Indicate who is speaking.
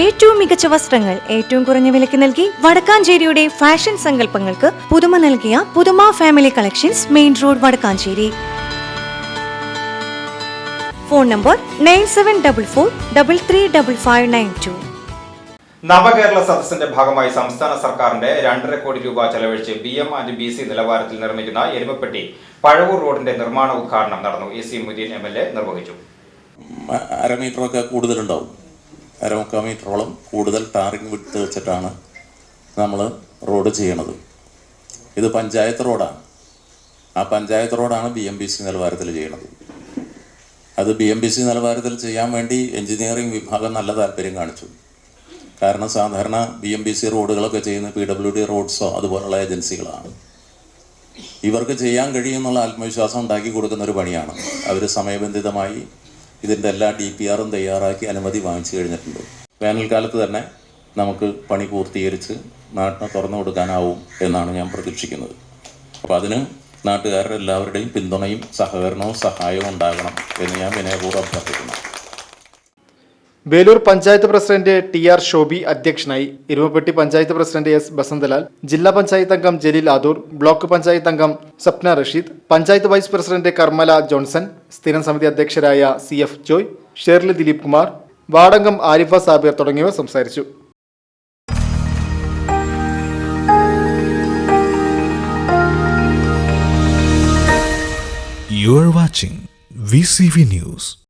Speaker 1: ഏറ്റവും മികച്ച വസ്ത്രങ്ങൾ ഏറ്റവും കുറഞ്ഞ വിലയ്ക്ക് നൽകി വടക്കാഞ്ചേരിയുടെ ഫാഷൻ സങ്കല്പങ്ങൾക്ക് പുതുമ നൽകിയ പുതുമ family collections main road Vadakkanchery. Phone number nine seven double four double three double five nine two.
Speaker 2: നവകേരള സദസ്സിന്റെ ഭാഗമായി സംസ്ഥാന സർക്കാരിന്റെ രണ്ടര കോടി രൂപ ചെലവഴിച്ച് B M and B C നിലവാരത്തിൽ നിർമ്മിക്കുന്ന എരുമപ്പെട്ടി പഴവൂർ റോഡിന്റെ നിർമ്മാണ ഉദ്ഘാടനം നടന്നു. A C Moideen M L A നിർവഹിച്ചു.
Speaker 3: അരമീറ്ററൊക്കെ അര കൂടുതലുണ്ടാവും. അര മുക്കാൽ മീറ്ററോളം കൂടുതൽ ടാറിങ് വിട്ട് വെച്ചിട്ടാണ് നമ്മൾ റോഡ് ചെയ്യണത്. ഇത് പഞ്ചായത്ത് റോഡാണ്. ആ പഞ്ചായത്ത് റോഡാണ് ബി എം ബി സി നിലവാരത്തിൽ ചെയ്യണത്. അത് ബി എം ബി സി നിലവാരത്തിൽ ചെയ്യാൻ വേണ്ടി എഞ്ചിനീയറിംഗ് വിഭാഗം നല്ല താല്പര്യം കാണിച്ചു. കാരണം സാധാരണ ബി എം ബി സി റോഡുകളൊക്കെ ചെയ്യുന്ന പി ഡബ്ല്യു ഡി റോഡ്സോ അതുപോലുള്ള ഏജൻസികളാണ്. ഇവർക്ക് ചെയ്യാൻ കഴിയുമെന്നുള്ള ആത്മവിശ്വാസം ഉണ്ടാക്കി കൊടുക്കുന്ന ഒരു പണിയാണ്. അവർ സമയബന്ധിതമായി ഇതിന്റെ എല്ലാ ഡി പി ആറും തയ്യാറാക്കി അനുമതി വാങ്ങിച്ചു കഴിഞ്ഞിട്ടുണ്ട്. വേനൽക്കാലത്ത് തന്നെ നമുക്ക് പണി പൂർത്തീകരിച്ച് നാട്ടിനെ തുറന്നു കൊടുക്കാനാവും എന്നാണ് ഞാൻ പ്രതീക്ഷിക്കുന്നത്. അപ്പോൾ അതിന് നാട്ടുകാരുടെ എല്ലാവരുടെയും പിന്തുണയും സഹകരണവും സഹായവും ഉണ്ടാകണം എന്ന് ഞാൻ വിനയപൂർവം അഭ്യർത്ഥിക്കുന്നു.
Speaker 4: Velur panchayat president T R Shobi അധ്യക്ഷനായി ഇരുമപ്പെട്ടി പഞ്ചായത്ത് പ്രസിഡന്റ് എസ് ബസന്തലാൽ ജില്ലാ പഞ്ചായത്ത് അംഗം ജലീൽ ആദൂർ ബ്ലോക്ക് പഞ്ചായത്ത് അംഗം സപ്ന റഷീദ് പഞ്ചായത്ത് വൈസ് പ്രസിഡന്റ് കർമ്മല ജോൺസൺ സ്ഥിരം സമിതി അധ്യക്ഷരായ C F Joy Shirley Dileep Kumar വാർഡംഗം ആരിഫ സാബിർ തുടങ്ങിയവർ സംസാരിച്ചു
Speaker 5: You are watching VCV News.